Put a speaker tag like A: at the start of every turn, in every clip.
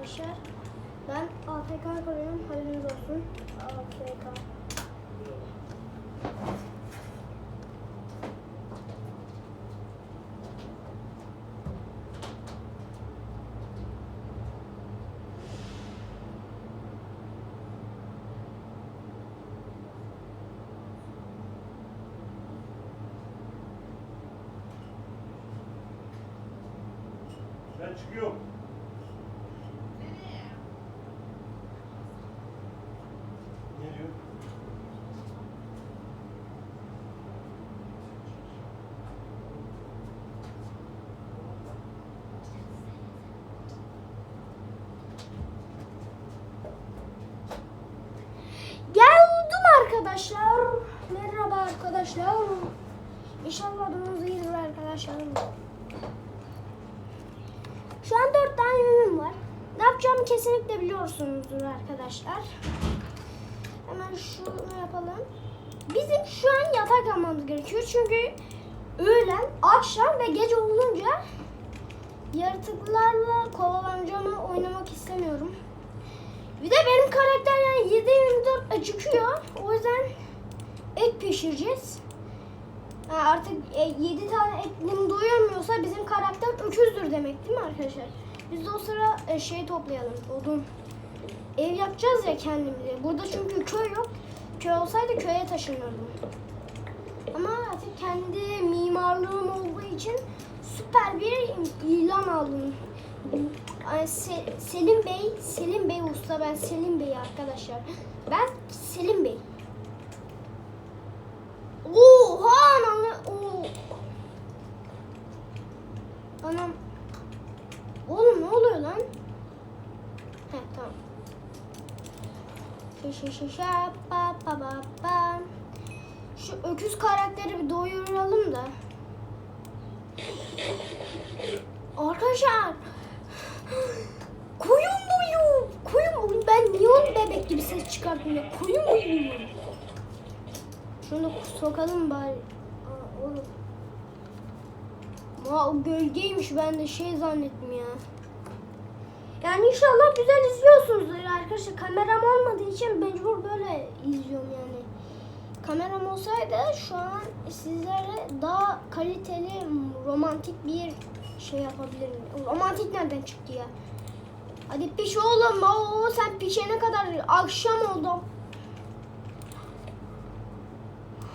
A: arkadaşlar. Ben AFK koyuyorum. Haberiniz olsun. AFK.
B: Ben çıkıyorum.
A: Arkadaşlar. Merhaba arkadaşlar. İnşallah adınız iyidir arkadaşlar. Şu an dört tane ürün var. Ne yapacağımı kesinlikle biliyorsunuzdur arkadaşlar. Hemen şunu yapalım. Bizim şu an yatak almamız gerekiyor. Çünkü öğlen, akşam ve gece olunca yaratıklarla kovalanacağımı oynamak istemiyorum. Bir de benim karakter yani 7-24 acıkıyor. O yüzden et pişireceğiz. Ha, artık 7 tane et bunu doyurmuyorsa bizim karakter öküzdür demek değil mi arkadaşlar? Biz de o sıra e, şey toplayalım. Odun. Ev yapacağız ya kendimize. Burada çünkü köy yok. Köy olsaydı köye taşınırdım. Ama artık kendi mimarlığım olduğu için süper bir ilan aldım. Ay, Se- Selim Bey, Selim Bey usta ben Selim Bey arkadaşlar. Ben Selim Bey. Oha anam. Oo. Anam. Oğlum ne oluyor lan? Heh tamam. Şa şa şa şa pa pa pa pa. Şu öküz karakteri bir doyuralım da. Arkadaşlar. Koyun boyu. Koyun boyu. Ben neon bebek gibi ses çıkarttım ya. Koyun boyu. Şunu da sokalım bari. Aa, oğlum. Aa, o gölgeymiş ben de şey zannettim ya. Yani inşallah güzel izliyorsunuzdur arkadaşlar. Kameram olmadığı için mecbur böyle izliyorum yani. Kameram olsaydı şu an sizlere daha kaliteli romantik bir şey yapabilirim. Romantik nereden çıktı ya? Hadi piş oğlum. Oo, sen pişene kadar akşam oldu.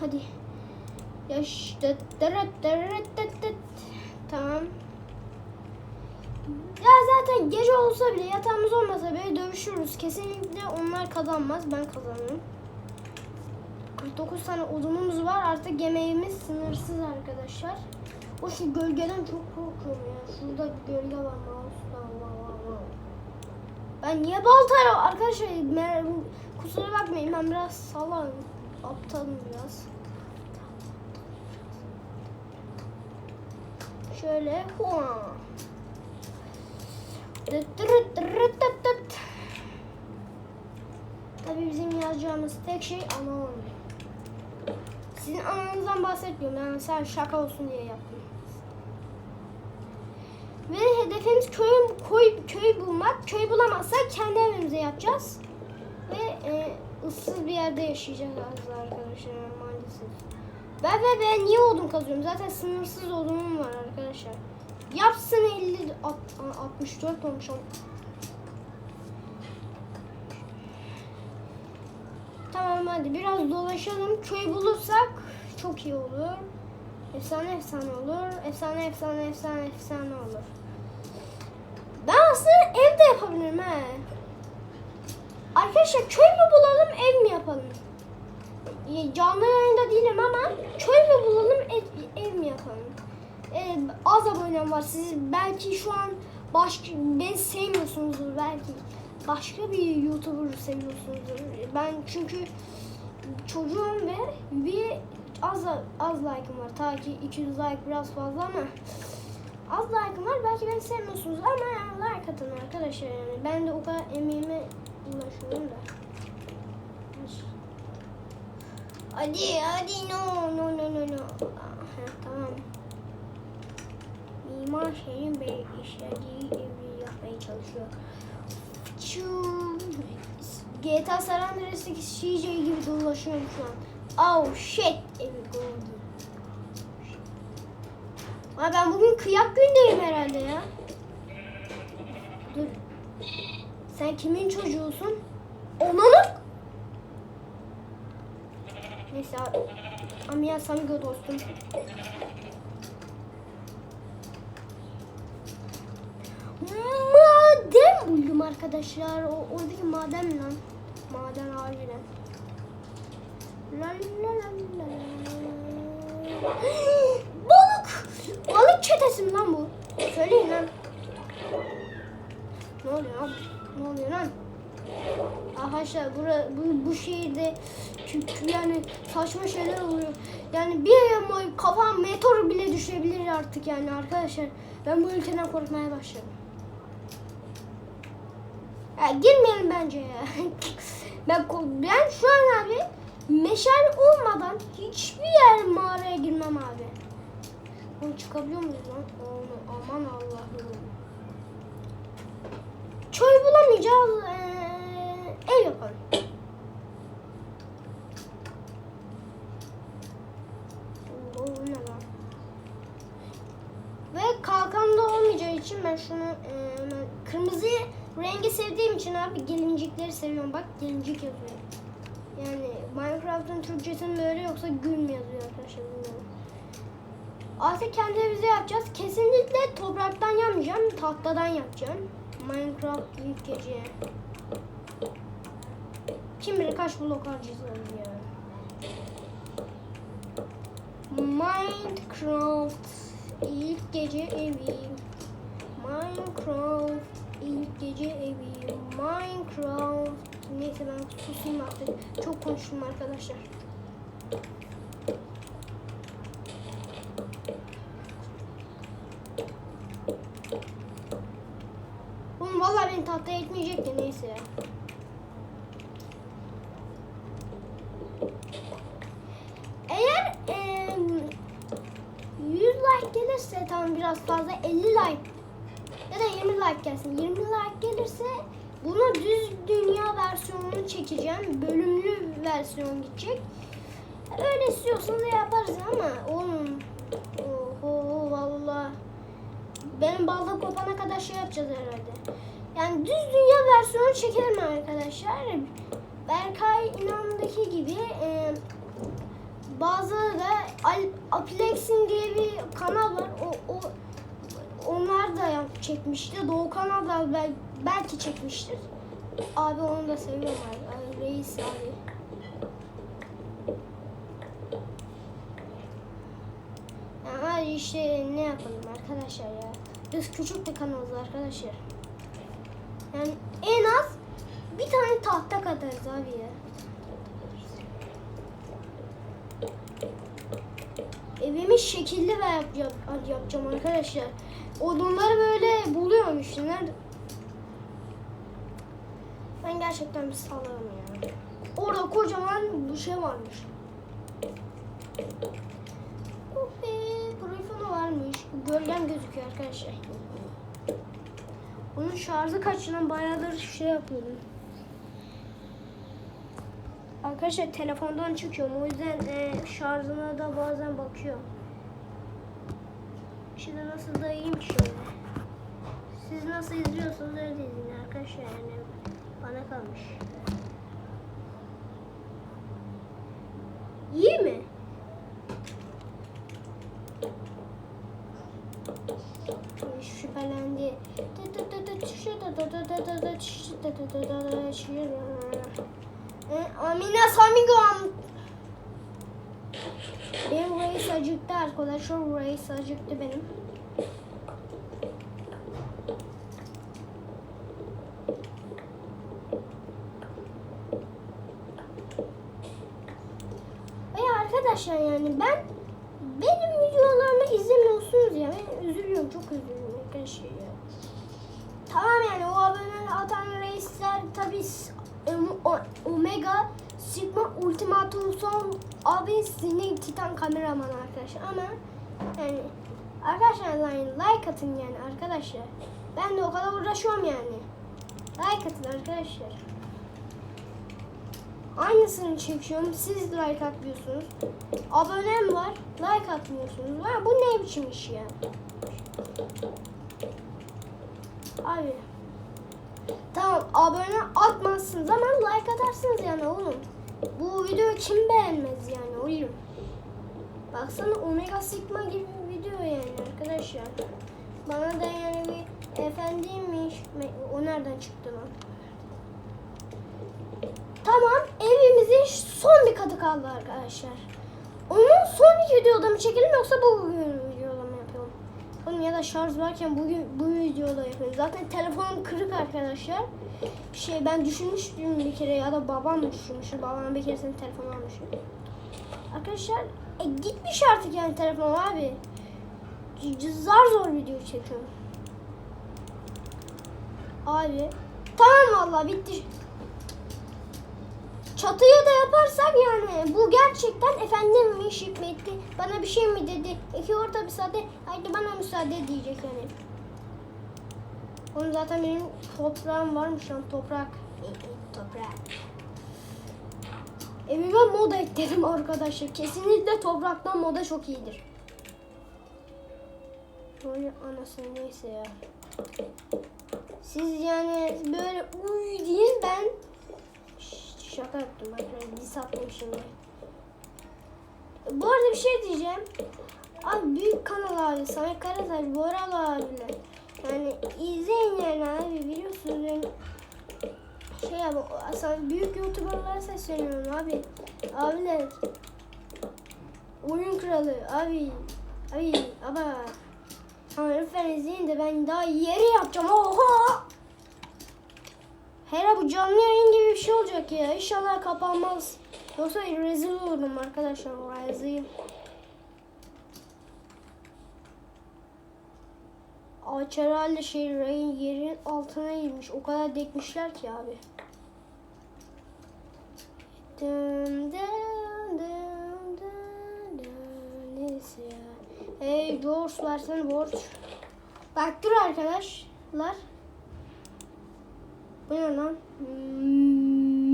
A: Hadi. Ya işte. Tamam. Ya zaten gece olsa bile yatağımız olmasa bile dövüşürüz. Kesinlikle onlar kazanmaz. Ben kazanırım. 49 tane odunumuz var. Artık yemeğimiz sınırsız arkadaşlar. O şu gölgeden çok korkuyorum ya. Şurada bir gölge var. Mouse'dan. Wow, wow. Ben niye baltayla arkadaşlar kusura bakmayın ben biraz salağım. Aptalım biraz. Şöyle hua. Tabii bizim yazacağımız tek şey ana olmuyor. Sizin ananızdan bahsetmiyorum. Yani sen şaka olsun diye yaptım. Ve hedefimiz köy, köy, köy bulmak. Köy bulamazsak kendi evimize yapacağız. Ve e, ıssız bir yerde yaşayacağız arkadaşlar maalesef. Ben ve ben niye odun kazıyorum? Zaten sınırsız odunum var arkadaşlar. Yapsın 50 alt- 64 olmuş. Tamam hadi biraz dolaşalım. Köy bulursak çok iyi olur. Efsane efsane olur. Efsane efsane efsane efsane olur. Ben aslında evde yapabilirim he. Arkadaşlar köy mü bulalım ev mi yapalım? Ya, Canlı yayında değilim ama köy mü bulalım ev, ev mi yapalım? Ee, az abonem var. Siz belki şu an başka beni sevmiyorsunuzdur belki. Başka bir YouTuber seviyorsunuzdur. Ben çünkü çocuğum ve bir az az like'ım var. Ta ki 200 like biraz fazla ama az like'ım var. Belki beni sevmiyorsunuz ama yani like atın arkadaşlar yani. Ben de o kadar emeğime ulaşıyorum da. Hadi hadi no no no no no. Ah, tamam. Mimar Şehin Bey işlediği evi uçmaya çalışıyor. Çuu. GTA San Andreas'taki CJ gibi dolaşıyorum şu an. Oh shit. Evi gördüm. Ay ben bugün kıyak gündeyim herhalde ya. Dur. Sen kimin çocuğusun? Onanın. Neyse abi. Amiya Samigo dostum. Maden buldum arkadaşlar. O, oradaki maden lan? Maden harbiden. La la la la. Balık! Balık çetesi mi lan bu? Söyleyin lan. Ne oluyor lan? Ne oluyor lan? Arkadaşlar bura, bu, bu şehirde çünkü yani saçma şeyler oluyor. Yani bir kafam meteor bile düşebilir artık yani arkadaşlar. Ben bu ülkeden korkmaya başladım. Ya girmeyelim bence ya. ben, ben şu an abi meşal olmadan hiçbir yer mağaraya girmem abi. Bunu çıkabiliyor muyuz lan? Aman, aman Allah'ım. Çöl bulamayacağız. Ee, ev yapalım. Oo, ne lan? Ve kalkan da olmayacağı için ben şunu e, ben kırmızı rengi sevdiğim için abi gelincikleri seviyorum. Bak gelincik yazıyor. Yani Minecraft'ın Türkçesinin böyle yoksa gül mü yazıyor arkadaşlar bilmiyorum. Artık kendi evimizi yapacağız. Kesinlikle topraktan yapmayacağım. Tahtadan yapacağım. Minecraft büyük gece. Kim bilir kaç blok harcayacağız ya. Minecraft ilk gece evi. Minecraft ilk gece evi. Minecraft. Neyse ben susayım artık. Çok konuştum arkadaşlar. Oğlum vallahi beni tahtaya etmeyecek de neyse ya. Eğer em, 100 like gelirse tamam biraz fazla 50 like da 20 like gelsin. 20 like gelirse bunu düz dünya versiyonunu çekeceğim. Bölümlü versiyon gidecek. Öyle istiyorsanız da yaparız ama oğlum oho valla benim balda kopana kadar şey yapacağız herhalde. Yani düz dünya versiyonu çekelim arkadaşlar. Berkay İnan'daki gibi e, bazıları da Al- Aplexin diye bir kanal var. O, o onlar da yap, çekmişti. Doğu kanal da bel- belki çekmiştir. Abi onu da seviyorum abi. Ay, reis abi. Hadi işte ne yapalım arkadaşlar ya. Biz küçük bir kanalız arkadaşlar. Yani en az bir tane tahta katarız abi ya. Evimi şekilli ve yapacağım, yapacağım arkadaşlar. Odunları böyle buluyorum işte. Nerede? Ben gerçekten bir salağım ya. Orada kocaman bir şey varmış. Oh be, telefonu varmış. Gölgem gözüküyor arkadaşlar. Onun şarjı kaçından bayağıdır şey yapıyordum. Arkadaşlar telefondan çıkıyorum. O yüzden e, şarjına da bazen bakıyorum. Şimdi nasıl da iyiyim şöyle. Siz nasıl izliyorsunuz öyle izleyin arkadaşlar yani bana kalmış. İyi mi? Şüphelendi. Amina Samigam. Benim reis acıktı arkadaşlar. Reis acıktı benim. Ay arkadaşlar yani ben benim videolarımı izlemiyorsunuz ya. Ben üzülüyorum. Çok üzülüyorum arkadaşlar ya. Tamam yani o abone atan reisler tabi Omega Sigma Ultimatum son abi sizin Titan kameraman arkadaşlar ama yani arkadaşlar like, like atın yani arkadaşlar. Ben de o kadar uğraşıyorum yani. Like atın arkadaşlar. Aynısını çekiyorum. Siz like atmıyorsunuz. Abonem var. Like atmıyorsunuz. Ha, bu ne biçim iş ya? Abi. Tamam abone atmazsınız ama like atarsınız yani oğlum. Bu videoyu kim beğenmez yani oğlum. Baksana Omega Sigma gibi bir video yani arkadaşlar. Bana da yani bir efendiymiş. O nereden çıktı lan? Tamam evimizin son bir katı kaldı arkadaşlar. Onun sonraki videoda mı çekelim yoksa bu? Ya da şarj varken bugün bu videoda yapıyorum. Zaten telefonum kırık arkadaşlar. Şey ben düşünmüştüm bir kere ya da babam düşünmüş. Babam bir kere senin telefonu almış. Arkadaşlar e, gitmiş artık yani telefon abi. Zar zor video çekiyorum. Abi. Tamam valla bitti. Çatıya da yaparsak yani bu gerçekten efendim mi şık mı etti? Bana bir şey mi dedi? İki orta müsaade, haydi bana müsaade diyecek yani. Onun zaten benim toprağım varmış lan toprak. E, e, toprak. Evime moda ekledim arkadaşlar. Kesinlikle topraktan moda çok iyidir. Şöyle anasını neyse ya. Siz yani böyle uy deyin ben şaka yaptım arkadaşlar. Diz attım şimdi. Bu arada bir şey diyeceğim. Abi büyük kanal abi. Samet Karataş, Boral abiler. Yani izleyin yani abi biliyorsunuz yani şey abi aslında büyük youtuberlara sesleniyorum abi. Abiler. Oyun kralı abi. Abi ama. Tamam lütfen izleyin de ben daha yeri yapacağım. Oha! Hele bu canlı yayın gibi bir şey olacak ya. İnşallah kapanmaz. Yoksa rezil olurum arkadaşlar. Rezil. Ağaç herhalde şey rayın yerin altına girmiş. O kadar dekmişler ki abi. Dın dın dın dın dın. Neyse ya. Hey borç versene borç. Bak dur arkadaşlar. Bu ne lan?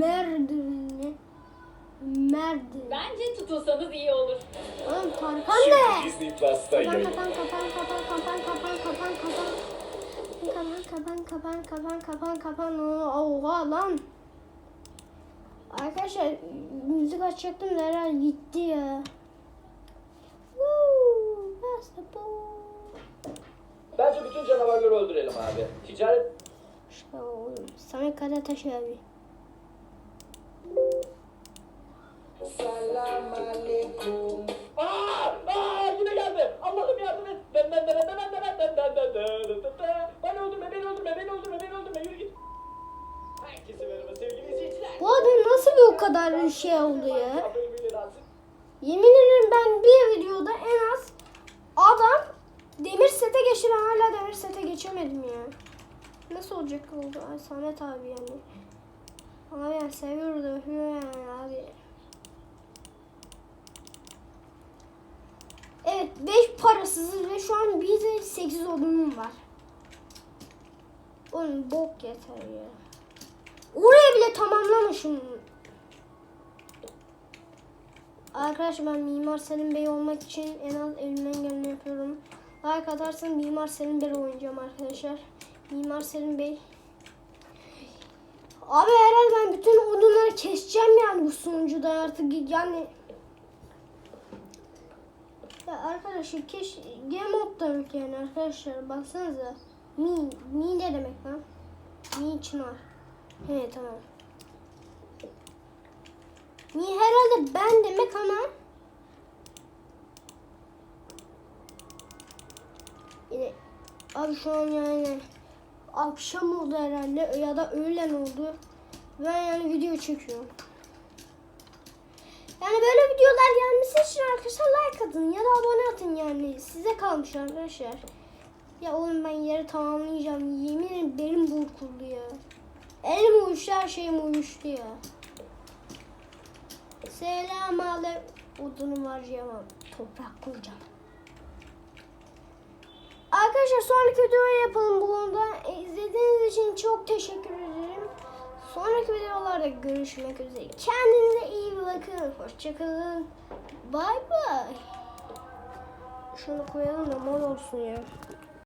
A: Merdiveni. Merdiven.
C: Bence tutulsanız iyi olur.
A: Oğlum Tarkan ne?
D: Disney Plus'ta
A: Kapan
D: yayın.
A: kapan kapan kapan kapan kapan kapan kapan. Kapan kapan kapan kapan kapan Oha lan. Arkadaşlar müzik açacaktım da herhalde gitti ya. Woo, that's the ball.
E: Bence bütün canavarları öldürelim abi. Ticaret
A: Samet Karataş abi.
E: Aa! Aa! Yine geldi. Allah'ım yardım et. Ben ben ben ben ben ben ben ben ben ben ben öldürme, beni öldürme, beni öldürme, beni öldürme. Yürü git. Herkese merhaba sevgili izleyiciler.
A: Bu adam nasıl bir o kadar şey oldu ya? Yemin ederim ben bir videoda en az adam demir sete geçti ben hala demir sete geçemedim ya. Nasıl olacak oldu Ay Samet abi yani. Abi yani seviyoruz da öpüyor yani abi. Evet 5 parasızız ve şu an bir de 8 odunum var. Oğlum bok yeter ya. Oraya bile tamamlamışım. Arkadaşlar ben Mimar Selim Bey olmak için en az elimden geleni yapıyorum. Like atarsan Mimar Selim Bey oynayacağım arkadaşlar. Mimar Selim Bey. Abi herhalde ben bütün odunları keseceğim yani bu sunucuda artık yani. Ya arkadaşlar keş game modda yok yani arkadaşlar baksanıza. Mi, mi ne demek lan? Mi çınar. He tamam. Mi herhalde ben demek ama yine abi şu an yani akşam oldu herhalde ya da öğlen oldu. Ben yani video çekiyorum. Yani böyle videolar gelmesi için arkadaşlar like atın ya da abone atın yani. Size kalmış arkadaşlar. Ya oğlum ben yeri tamamlayacağım. Yemin ederim belim burkuldu ya. Elim uyuştu her şeyim uyuştu ya. Selam ale. Odunu harcayamam. Toprak kuracağım. Arkadaşlar sonraki videoyu yapalım bu konuda. E, İzlediğiniz için çok teşekkür ederim. Sonraki videolarda görüşmek üzere. Kendinize iyi bakın. Hoşçakalın. Bay bay. Şunu koyalım da mor olsun ya.